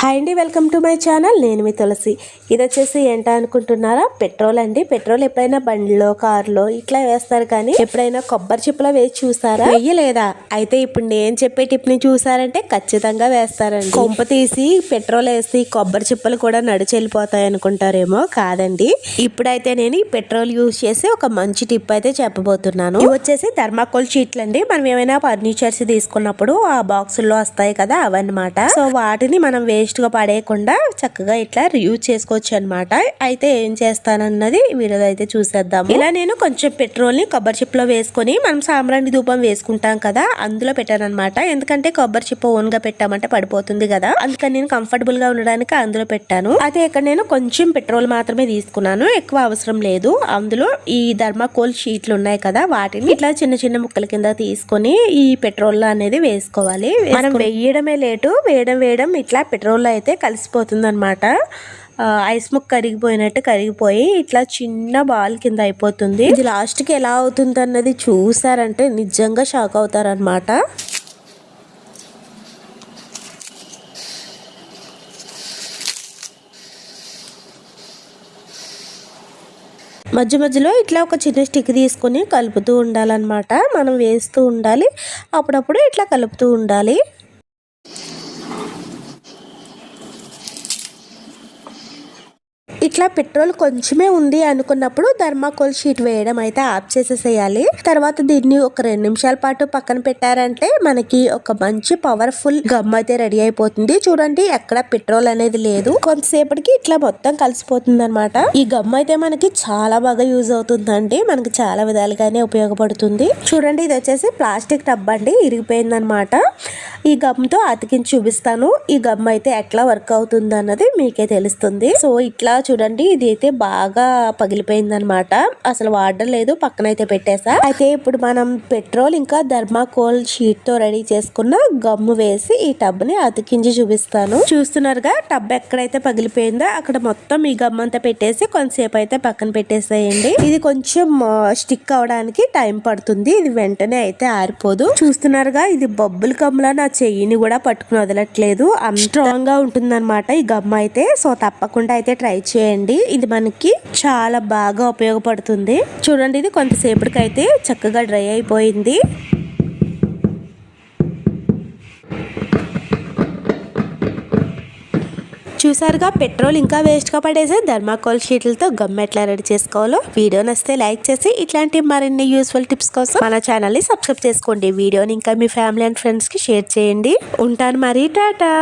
Hi అండి welcome to my channel. నేను మీ తులసి. ఇది వచ్చేసి ఏంటా అనుకుంటున్నారా? పెట్రోల్ అండి. పెట్రోల్ ఎప్పుడైనా బండిలో కారులో ఇట్లా వేస్తారు కానీ ఎప్పుడైనా కొబ్బరి చిప్పలో వేసి చూసారా? వెయ్యలేదా అయితే ఇప్పుడు నేను చెప్పే టిప్ని చూసారంటే ఖచ్చితంగా వేస్తారండి. కొంప తీసి పెట్రోల్ వేసి కొబ్బరి చిప్పలు కూడా నడిచి వెళ్ళిపోతాయి అనుకుంటారేమో కాదండి. ఇప్పుడైతే నేను ఈ పెట్రోల్ యూజ్ చేసి ఒక మంచి టిప్ అయితే చెప్పబోతున్నాను. ఇవి వచ్చేసి థర్మాకోల్ షీట్లు అండి. మనం ఏమైనా ఫర్నిచర్స్ తీసుకున్నప్పుడు ఆ బాక్సుల్లో వస్తాయి కదా అవన్నమాట. సో వాటిని మనం వేస్ట్ గా పడేయకుండా చక్కగా ఇట్లా యూజ్ చేసుకోవచ్చు అనమాట అయితే ఏం చేస్తానన్నది వీడియోలో అయితే చూసేద్దాం ఇలా నేను కొంచెం పెట్రోల్ని కొబ్బరి చిప్పలో వేసుకొని మనం సాంబ్రాణి ధూపం వేసుకుంటాం కదా అందులో పెట్టాను అనమాట ఎందుకంటే కొబ్బరి చిప్ప ఓన్గా పెట్టామంటే పడిపోతుంది కదా. అందుకని నేను కంఫర్టబుల్గా ఉండడానికి అందులో పెట్టాను. అయితే ఇక్కడ నేను కొంచెం పెట్రోల్ మాత్రమే తీసుకున్నాను. ఎక్కువ అవసరం లేదు. అందులో ఈ ధర్మాకోల్ షీట్లు ఉన్నాయి కదా వాటిని ఇట్లా చిన్న చిన్న ముక్కల కింద తీసుకొని ఈ పెట్రోల్ అనేది వేసుకోవాలి. మనం వేయడమే లేటు వేయడం వేయడం ఇట్లా పెట్రోల్ అయితే కలిసిపోతుంది అనమాట ఐస్ ముక్క కరిగిపోయినట్టు కరిగిపోయి ఇట్లా చిన్న బాల్ కింద అయిపోతుంది. ఇది లాస్ట్కి ఎలా అవుతుంది అన్నది చూసారంటే నిజంగా షాక్ అవుతారనమాట మధ్య మధ్యలో ఇట్లా ఒక చిన్న స్టిక్ తీసుకొని కలుపుతూ ఉండాలన్నమాట. మనం వేస్తూ ఉండాలి. అప్పుడప్పుడు ఇట్లా కలుపుతూ ఉండాలి. ఇట్లా పెట్రోల్ కొంచెమే ఉంది అనుకున్నప్పుడు ధర్మాకోల్ షీట్ వేయడం అయితే ఆఫ్ చేసేసేయాలి. తర్వాత దీన్ని ఒక రెండు నిమిషాల పాటు పక్కన పెట్టారంటే మనకి ఒక మంచి పవర్ఫుల్ గమ్ అయితే రెడీ అయిపోతుంది. చూడండి ఎక్కడ పెట్రోల్ అనేది లేదు. కొంతసేపటికి ఇట్లా మొత్తం కలిసిపోతుంది అనమాట ఈ గమ్ అయితే మనకి చాలా బాగా యూజ్ అవుతుందండి. మనకి చాలా విధాలుగానే ఉపయోగపడుతుంది. చూడండి ఇది వచ్చేసి ప్లాస్టిక్ టబ్ అండి. ఇరిగిపోయింది అనమాట ఈ గమ్తో అతికించి చూపిస్తాను. ఈ గమ్ అయితే ఎట్లా వర్క్ అవుతుంది అన్నది మీకే తెలుస్తుంది. సో ఇట్లా చూడండి ఇది అయితే బాగా పగిలిపోయింది అనమాట అసలు వాడడం లేదు పక్కన అయితే పెట్టేసా. అయితే ఇప్పుడు మనం పెట్రోల్ ఇంకా ధర్మాకోల్ షీట్తో రెడీ చేసుకున్న గమ్ము వేసి ఈ టబ్ని అతికించి చూపిస్తాను. చూస్తున్నారుగా టబ్ ఎక్కడైతే పగిలిపోయిందో అక్కడ మొత్తం ఈ గమ్ అంతా పెట్టేసి కొంతసేపు అయితే పక్కన పెట్టేసేయండి. ఇది కొంచెం స్టిక్ అవడానికి టైం పడుతుంది. ఇది వెంటనే అయితే ఆరిపోదు. చూస్తున్నారుగా ఇది బొబ్బుల గమ్లా నా చెయ్యిని కూడా పట్టుకుని వదలట్లేదు స్ట్రాంగ్గా ఉంటుంది ఈ గమ్ అయితే. సో తప్పకుండా అయితే ట్రై చేయండి. ఇది మనకి చాలా బాగా ఉపయోగపడుతుంది. చూడండి ఇది కొంతసేపటికైతే చక్కగా డ్రై అయిపోయింది. చూసారుగా? పెట్రోల్ ఇంకా వేస్ట్గా పడేసే ధర్మాకోల్ షీట్లతో గమ్ ఎట్లా రెడీ చేసుకోవాలో వీడియో నచ్చితే లైక్ చేసి ఇట్లాంటి మరిన్ని యూస్ఫుల్ టిప్స్ కోసం మన ఛానల్ని సబ్స్క్రైబ్ చేసుకోండి. వీడియోని ఇంకా మీ ఫ్యామిలీ అండ్ ఫ్రెండ్స్కి షేర్ చేయండి. ఉంటాను మరి. టాటా!